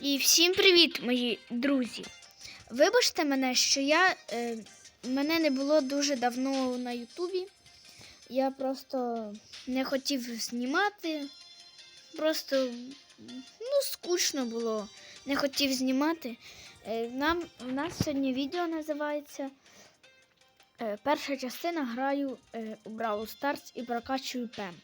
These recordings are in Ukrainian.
І всім привіт, мої друзі! Вибачте мене, що я е, мене не було дуже давно на Ютубі. Я просто не хотів знімати. Просто ну, скучно було. Не хотів знімати. Е, нам, у нас сьогодні відео називається е, Перша частина граю е, у Brawl Stars і прокачую ПЕМ.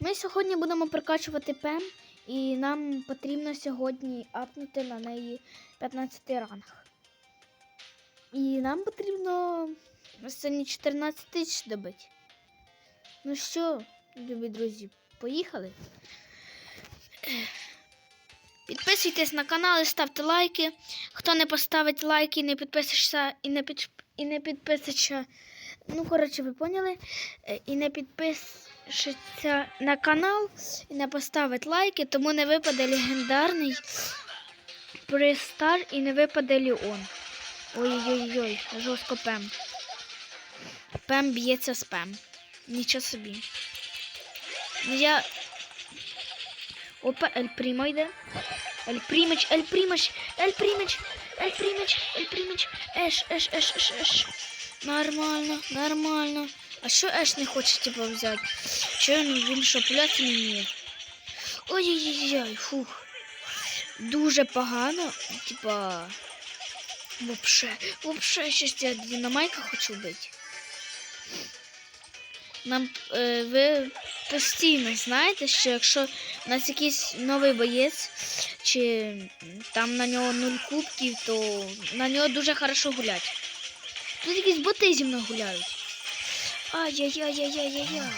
Ми сьогодні будемо прокачувати ПЕМ. І нам потрібно сьогодні апнути на неї 15 ранг. І нам потрібно сьогодні 14 тисяч добити. Ну що, любі друзі, поїхали. Підписуйтесь на канал ставте лайки. Хто не поставить лайки не підписується, і не, під, і не підписується. Ну, коротше, ви поняли. Е, І не підпишеться на канал і не поставить лайки, тому не випаде легендарний пристар і не випаде Ліон. Ой-ой-ой, жорстко пем. Пем б'ється з пем. Нічого собі. Ну я. Опа, Ель Прімо йде. Ель Примич, Ель Примич, Ель Примич, Ель Примич, Ель Примич, Еш, Еш, Еш, Еш, Еш. Нормально, нормально. А що Еш не хоче типа взяти? Що він, що, пуляти не? Ой-ой-ой, фух. Дуже погано, типа. Вообще, вообще щось я динамайка хочу бити. Нам е, ви постійно знаєте, що якщо у нас якийсь новий боєць, чи там на нього нуль кубків, то на нього дуже хорошо гулять. Тут якісь боти зі мною гуляють. Ай-яй-яй-яй-яй-яй.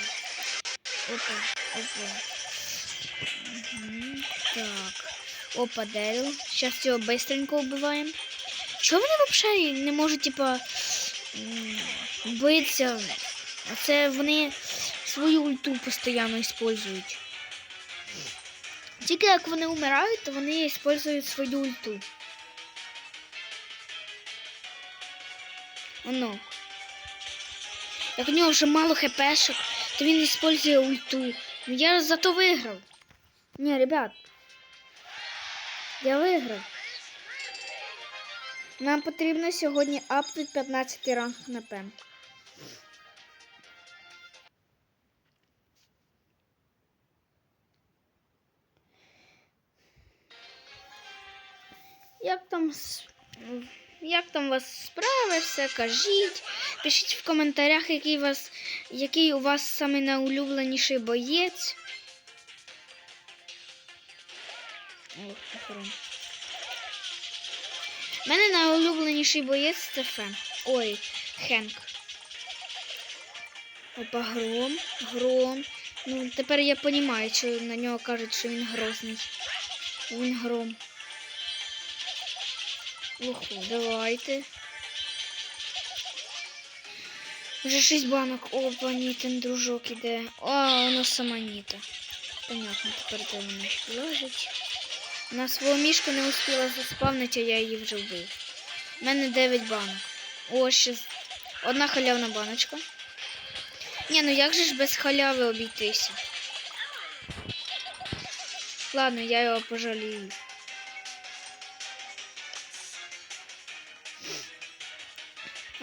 Опа, опа. Так. Опа, Дерил. Зараз його быстренько вбиваємо. Чого вони взагалі не можуть, типа, битися? Оце вони свою ульту постійно використовують. Тільки як вони вмирають, то вони використовують свою ульту. Оно. Як у нього вже мало хпшок, то він використовує ульту. Я зато виграв. Ні, ребят. Я виграв. Нам потрібно сьогодні апнути 15 ранг на пем. Як там як там у вас справи, все кажіть. Пишіть в коментарях, який, вас, який у вас самий найулюбленіший боєць. Ох, охорона. У мене найулюбленіший боєць це Фен. Ой, Хенк. Опа, гром, гром. Ну, тепер я розумію, що на нього кажуть, що він грозний. Він гром. Оху, давайте. Вже шість банок. Опа, Нітин дружок іде. А, воно сама Ніта. Понятно, тепер де вона лежить. На свого мішку не успіла заспавнити, а я її вже вбив. У мене 9 банок. О, ще одна халявна баночка. Ні, ну як же ж без халяви обійтися? Ладно, я його пожалію.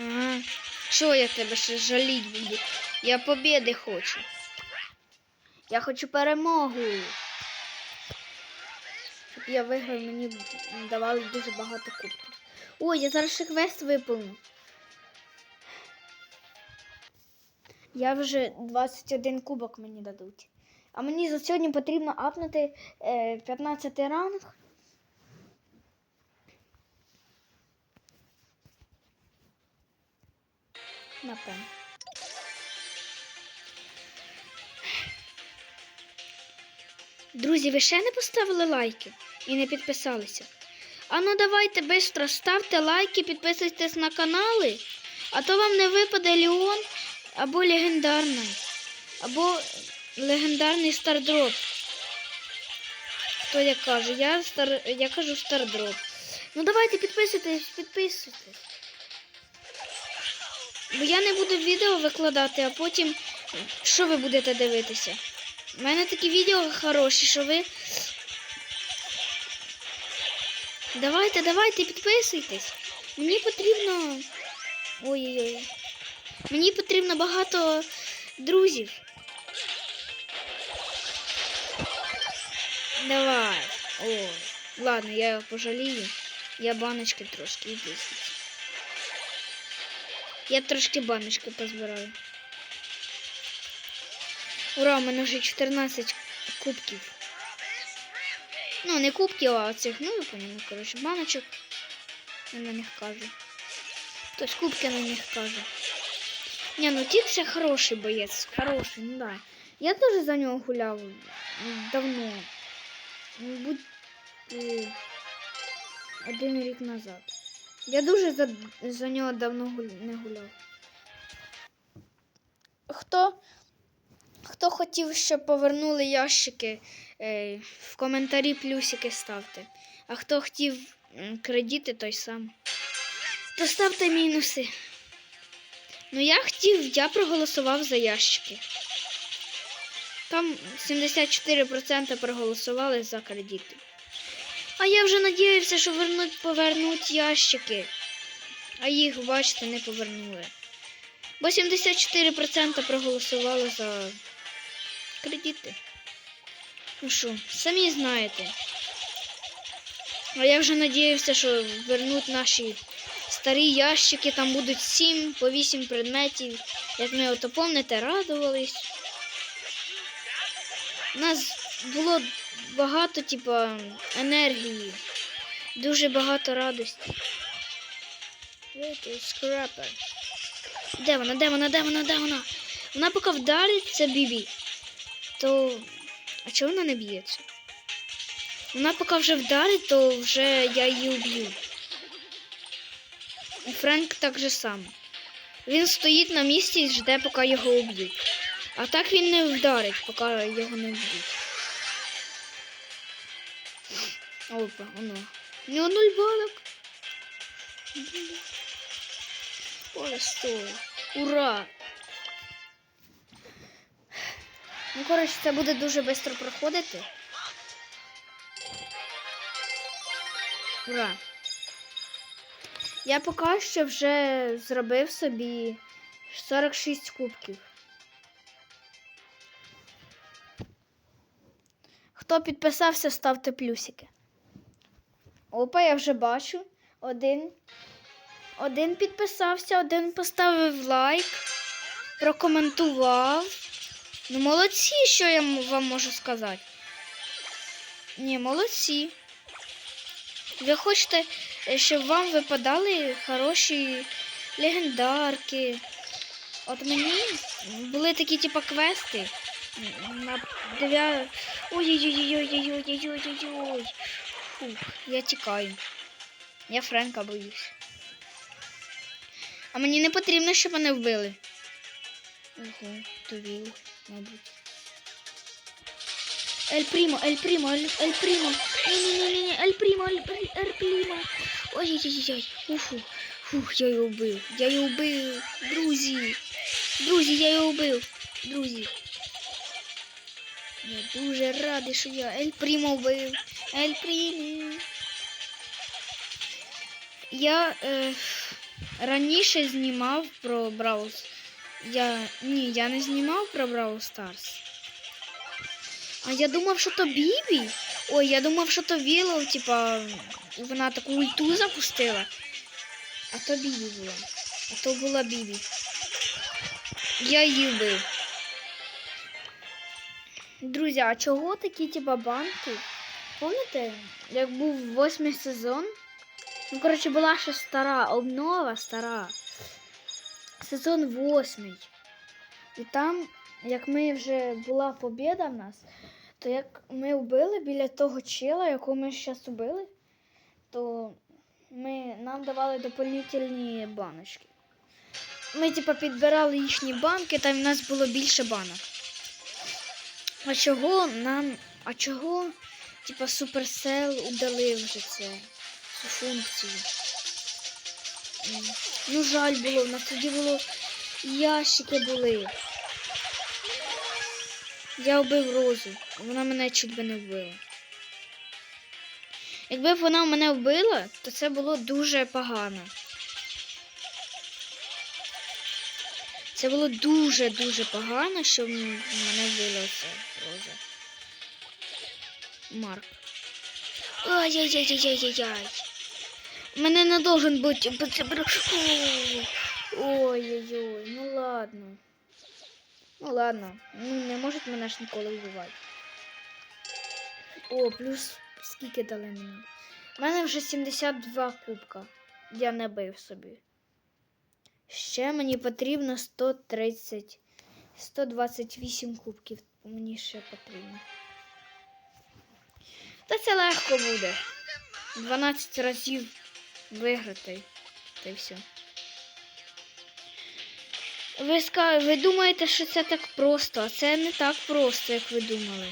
Ага. Що я тебе ще жаліть буду? Я побіди хочу. Я хочу перемогу. Щоб я виграв, мені давали дуже багато кубків. Ой, я зараз ще квест виповню. Я вже 21 кубок мені дадуть. А мені за сьогодні потрібно апнути е, 15 ранг. Напевно. Друзі, ви ще не поставили лайки і не підписалися? А ну давайте швидко ставте лайки, підписуйтесь на канали, а то вам не випаде Леон або легендарний, або легендарний стардроп. Хто як каже? Я, стар... я кажу стардроп. Ну давайте підписуйтесь, підписуйтесь. Бо я не буду відео викладати, а потім що ви будете дивитися? У мене такі відео хороші, що ви Давайте, давайте, підписуйтесь. Мені потрібно. Ой-ой-ой. Мені потрібно багато друзів. Давай. О, ладно, я його пожалію. Я баночки трошки іди. Я трошки баночки позбираю. Ура, у мене вже 14 кубків. Ну, не кубків, а цих, ну, я поняла, коротше, баночок. Я на них кажу. Тобто кубки на них кажу. Ні, ну це хороший боєць, хороший, ну да. Я теж за нього гуляв давно. Будь е, один рік назад. Я дуже за, за нього давно не гуляв. Хто, хто хотів, щоб повернули ящики, е, в коментарі плюсики ставте. А хто хотів кредити, той сам. То ставте мінуси. Ну, я хотів, я проголосував за ящики. Там 74% проголосували за кредити. А я вже надіявся, що вернуть, повернуть ящики. А їх, бачите, не повернули. Бо 74% проголосували за кредити. Ну що, самі знаєте. А я вже надіявся, що вернуть наші старі ящики, там будуть 7 по 8 предметів. Як ми ото помните, радувались. У нас було багато, типа, енергії, дуже багато радості. Скрапер. Де вона, де вона, де вона, де вона? Вона поки вдариться Бібі, то. А чого вона не б'ється? Вона поки вже вдарить, то вже я її уб'ю. І Френк так же само. Він стоїть на місці і жде, поки його уб'ють. А так він не вдарить, поки його не вб'ють. Опа, воно. У нього нуль балок. Оля. Ура! Ну, коротше, це буде дуже швидко проходити. Ура! Я поки що вже зробив собі 46 кубків. Хто підписався, ставте плюсики. Опа, я вже бачу. Один. Один підписався, один поставив лайк, прокоментував. Ну, молодці, що я вам можу сказати. Ні, молодці. Ви хочете, е, щоб вам випадали хороші легендарки. От мені були такі, типа, квести. На дев'я... Ой-ой-ой-ой-ой-ой-ой-ой-ой. Фух, я тікаю. Я Френка боюсь. А мені не потрібно, щоб мене вбили. Ого, тобі, мабуть. Ель Прімо, Ель Прімо, Ель, Прімо. Ні-ні-ні, Ель Прімо, Ель Прімо. Ой-ой-ой, уфу. Фух, я його вбив. Я його вбив. Друзі. Друзі, я його вбив. Друзі. Я дуже радий, що я Ель Прімо вбив. Ель Прімо. Я е, раніше знімав про Браул. Я ні, я не знімав про Браул Старс. А я думав, що то Бібі. Ой, я думав, що то Вілоу, типа, вона таку ульту запустила. А то Бібі була. А то була Бібі. Я її вбив. Друзі, а чого такі, типа, банки? Пам'ятаєте, як був восьмий сезон? Ну, коротше, була ще стара обнова, стара. Сезон восьмий. І там, як ми вже була побіда в нас, то як ми вбили біля того чела, якого ми зараз убили, то ми, нам давали доповнительні баночки. Ми, типа, підбирали їхні банки, там в нас було більше банок. А чого нам. А чого, типа, Supercell удалив вже це? цю функцію. Ну, жаль було, у нас тоді було ящики були. Я вбив розу. Вона мене чуть би не вбила. Якби вона мене вбила, то це було дуже погано. Це було дуже-дуже погано, що мене вбила ця роза. Марк. Ай-яй-яй-яй-яй-яй. Мене не должен бути. Ой-ой-ой, ну ладно. Ну ладно, ну не можуть мене ж ніколи вбивати. О, плюс скільки дали мені? У мене вже 72 кубка. Я не бив собі. Ще мені потрібно 130, 128 кубків. Мені ще потрібно. Та це легко буде. 12 разів виграти. Та й все. Ви, ска... ви думаєте, що це так просто, а це не так просто, як ви думали.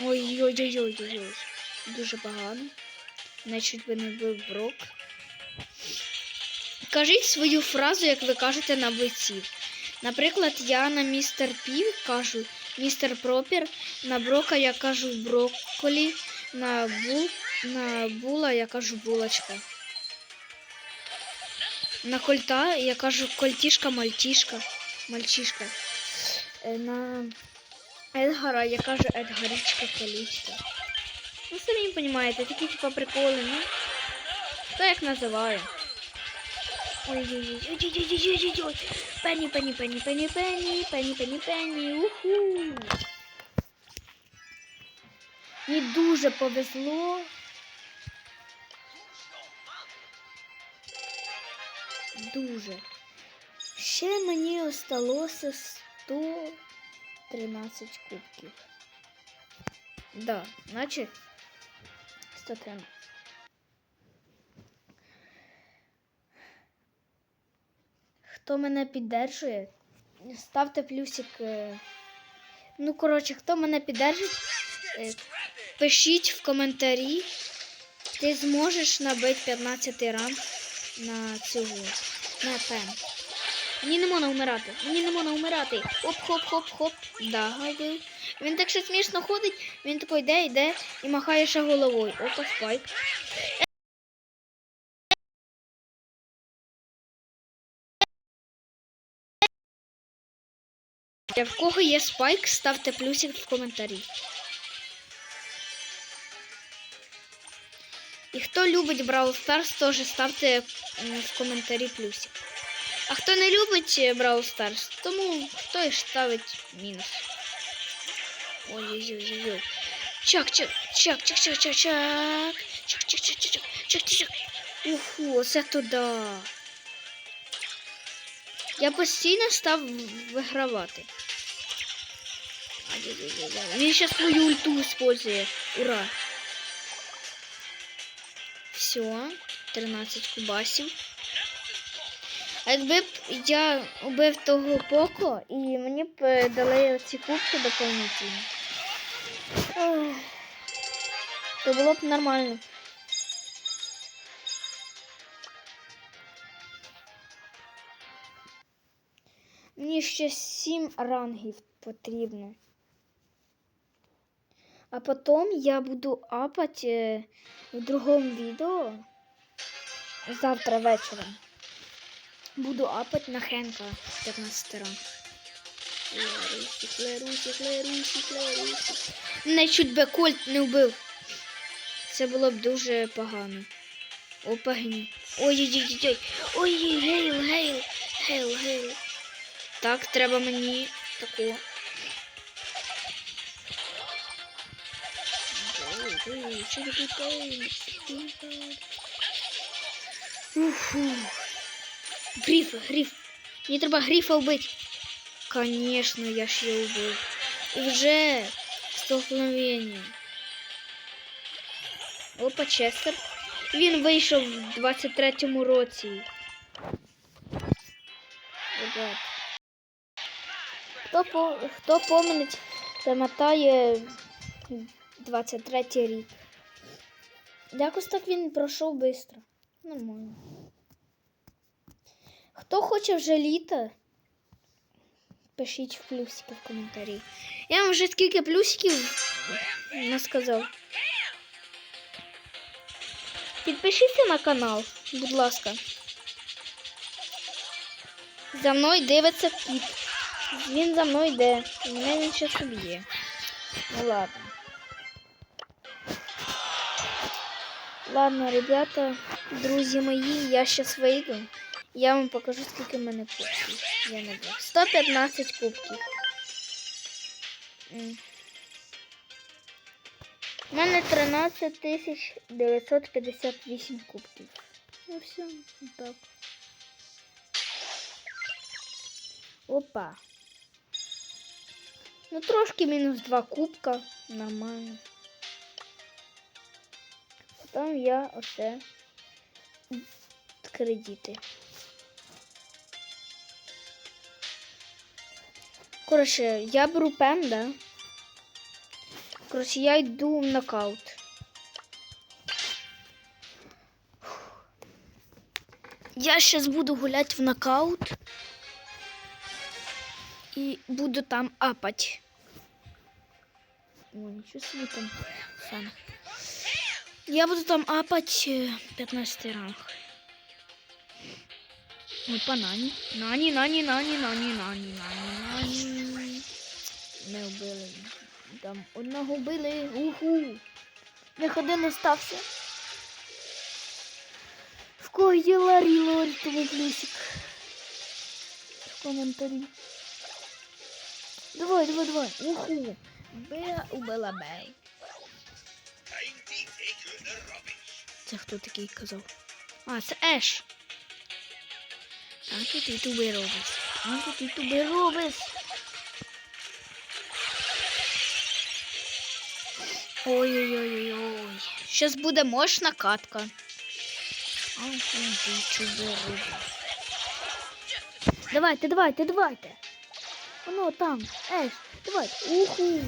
Ой-ой-ой-ой-ой. Дуже погано. Мене чуть би не вбив брок. Кажіть свою фразу, як ви кажете на бойців. Наприклад, я на містер Пів кажу містер Пропір, на брока я кажу брокколі, на бул, на була я кажу булочка. На кольта я кажу кольтішка, мальтішка, мальчишка. Е, На Едгара я кажу Едгарічка, колічка. Ну, самі розумієте, такі типа приколи, ну. Хто як називає? Ой-ой-ой-ой-ой-ой-ой-ой-ой. Пенні, пенні, пенні, пенні, пенні, пенні, пенні, пенні. Уху. Мені дуже повезло. Дуже. Ще мені осталося 113 кубків. Да, значить 113. Хто мене піддержує, ставте плюсик. е. Ну, коротше, хто мене піддержить, е, пишіть в коментарі. Ти зможеш набити 15 ранг на цього. На пен. Мені не можна вмирати. Мені не можна вмирати. Хоп-хоп-хоп-хоп. Да, гайдив. Він так ще смішно ходить, він тако йде, йде і махає ще головою. Опа, спайк. В кого є спайк, ставте плюсик в коментарі. І хто любить Brawl Stars, теж ставте в коментарі плюсик. А хто не любить е, Brawl Stars, тому хто ставить мінус. Ой-ой-ой-ой. Чак, чак, чак, чак, чак, чак, чак. Чак, чак, чак, чак, чак, чак, чак. Уху, це туди. Я постійно став вигравати. Він ще свою ульту использує. Ура! Все, 13 кубасів. А якби б я убив того Поко і мені б е, дали ці кубки доповнительні, то було б нормально. Мені ще 7 рангів потрібно. А потім я буду апати е, в другому відео завтра вечором. Буду апати на Хенка 15 ранг. Лерусик, Лерусик, Лерусик, Лерусик. Мене чуть би Кольт не вбив. Це було б дуже погано. Опа, гні. Ой-ой-ой-ой. Ой, гейл, гейл, гейл, гейл. Так, треба мені такого. Уфу. Гриф, гриф. Мені треба грифа вбити. Конечно, я ж його вбив. І вже столкновення. Опа, Честер. Він вийшов в 23-му році. Ребят. Хто, по, хто помнить, пам'ятає 23 рік. Якось так він пройшов швидко. Нормально. Хто хоче вже літо, пишіть в плюсики в коментарі. Я вам вже скільки плюсиків насказав. Підпишіться на канал, будь ласка. За мною дивиться кіт. Він за мною йде. І мене він ще соб'є. Ну ладно. Ладно, ребята, друзі мої, я щас вийду. Я вам покажу, скільки в мене кубків. Я буду. 115 кубків. У мене 13 958 кубків. Ну все, так. Опа. Ну трошки мінус 2 кубка. Нормально. Потім я оце кредити. Коротше, я беру пен, да? Коротше, я йду в нокаут. Я зараз буду гуляти в нокаут. І буду там апать. О, нічого собі там фан. Я буду там апать е, 15 ранг. Опа, нані. Нані, нані, нані, нані, нані, нані, нані. Не вбили. Там одного вбили. Уху. Них один остався. В кого є Ларі Лорі, тому плюсик. В коментарі. Давай, давай, давай. Уху. Беа убила бей. Це хто такий казав? А, це Еш. А що ти туби робиш? А що ти туби робиш? Ой-ой-ой-ой. Щас буде мощна катка. А ти туби робиш? Давайте, давайте, давайте. Воно там, Еш, давайте. Уху.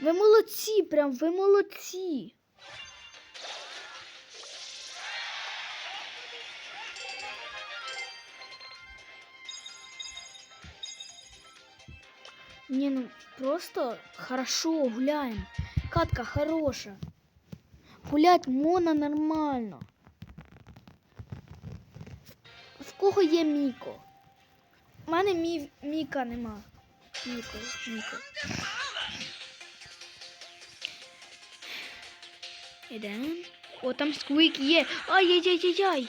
Ви молодці, прям ви молодці. Не, ну просто хорошо гуляем. Катка хороша. Гулять можна нормально. В кого є Міко? У мене мі... Міка нема. Міко, Міко. Ідемо. О, там сквик є. Ай-яй-яй-яй-яй.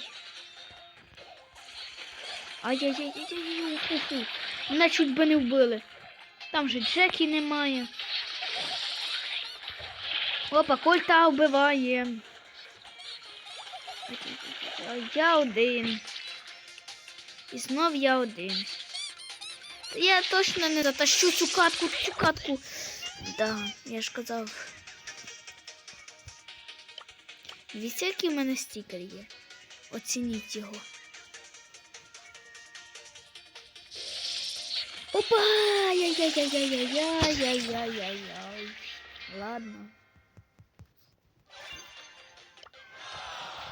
Ай-яй-яй-яй-яй. Уху-ху. Мене чуть би не вбили. Там же Джекі немає. Опа, кольта вбиває. Я один. І знов я один. Я точно не затащу цю катку, цю катку. Да, я ж казав. Дивіться, який в мене стікер є. Оцініть його. Опа! Яй-яй-яй-яй-яй-яй-яй-яй. Ладно.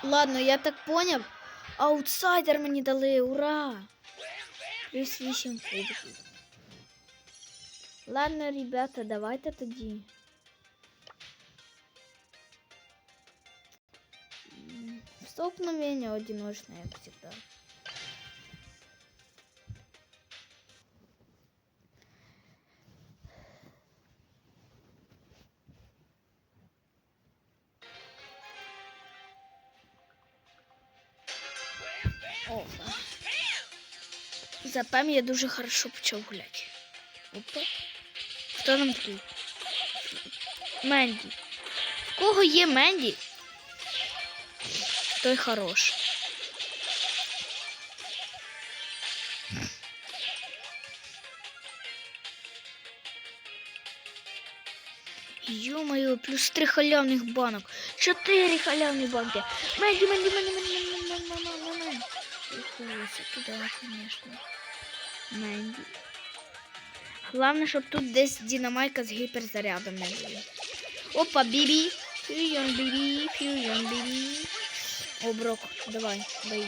Ладно, я так понял. Аутсайдер мені дали, ура! Плюс 8 кубків. Ладно, ребята, давайте тоді. Столкновение одиночное, как всегда. За ПМ я дуже хорошо почав гуляти. Опа. Хто нам такий? Менді. В кого є Менді? Той хорош. Ё-моё, плюс три халявних банок. Чотири халявні банки. Менді, Менді, Менді, Менді, Менді, Менді, Менді, Менді. Уходится туда, конечно. Мені. Главное, щоб тут десь динамайка з гіперзарядом не була. Опа, биби! Фьюзіон бібі, фьюзіон бібі. О, брок, давай, дай.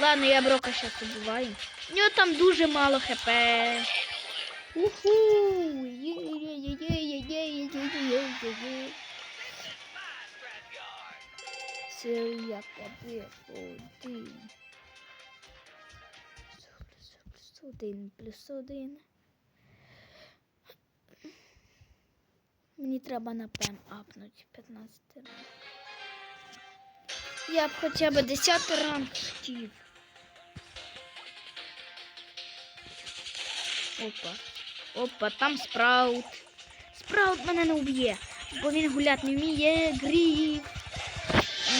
Ладно, я брока сейчас убиваю. У него там дуже мало хп. Уху! Це я побіг. Один, плюс один. Мені треба на пем апнуть 15 ранг. Я б хоча б 10 ранг хотів. Опа. Опа, там спраут. Спраут мене не вб'є, бо він гуляти не вміє. Грів.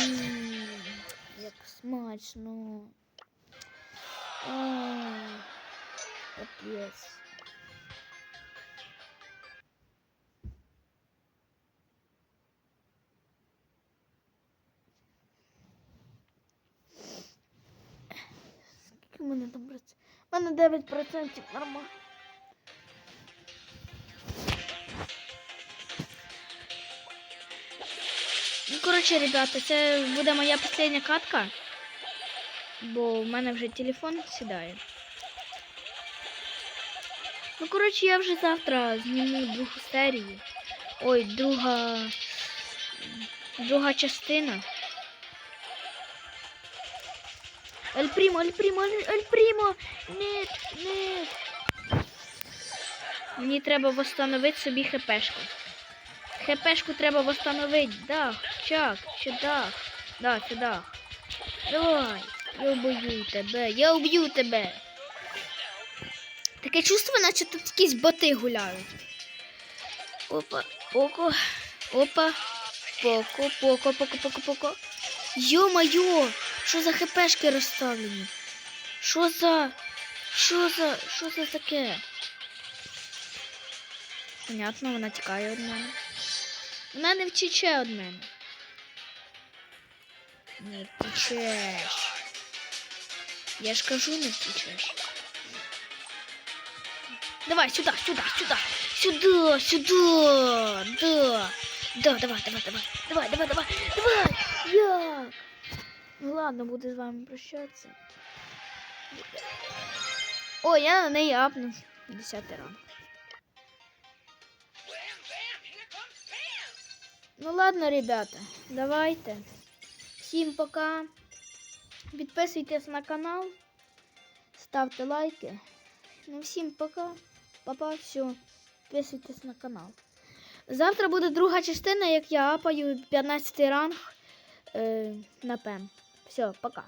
М, Як смачно. Ай, Капець. Скільки в мене там процентів? У мене 9% нормально. Ну, коротше, ребята, це буде моя остання катка. Бо в мене вже телефон сідає. Ну, коротше, я вже завтра зніму другу серію. Ой, друга. Друга частина. Ель Прімо, Ель Прімо, Ель Прімо! Нет, нет. Мені треба восстановити собі хпшку. ХПшку треба восстановити. Да, чак, сюда. Да, сюда. Давай. Я уб'ю тебе. Я уб'ю тебе. Таке чувство, наче тут якісь боти гуляють. Опа, поко, опа, поко, поко, поко, поко, поко. Йо-моє, що за хпшки розставлені? Що за. Що за. Що за таке? Понятно, вона тікає від мене. Вона не втіче від мене. Не втічеш. Я ж кажу, не втічеш. Давай, сюда, сюда, сюда, сюда, сюда, да. Да, давай, давай, давай, давай, давай, давай, давай. Як? Ну ладно, буду з вами прощатися. О, я на неї апнув. Десятий ранг. Ну ладно, ребята, давайте. Всім пока. Підписуйтесь на канал, ставте лайки. Ну, всім пока. Папа, все. Підписуйтесь на канал. Завтра буде друга частина, як я апаю 15 ранг е, на пен. Все, пока.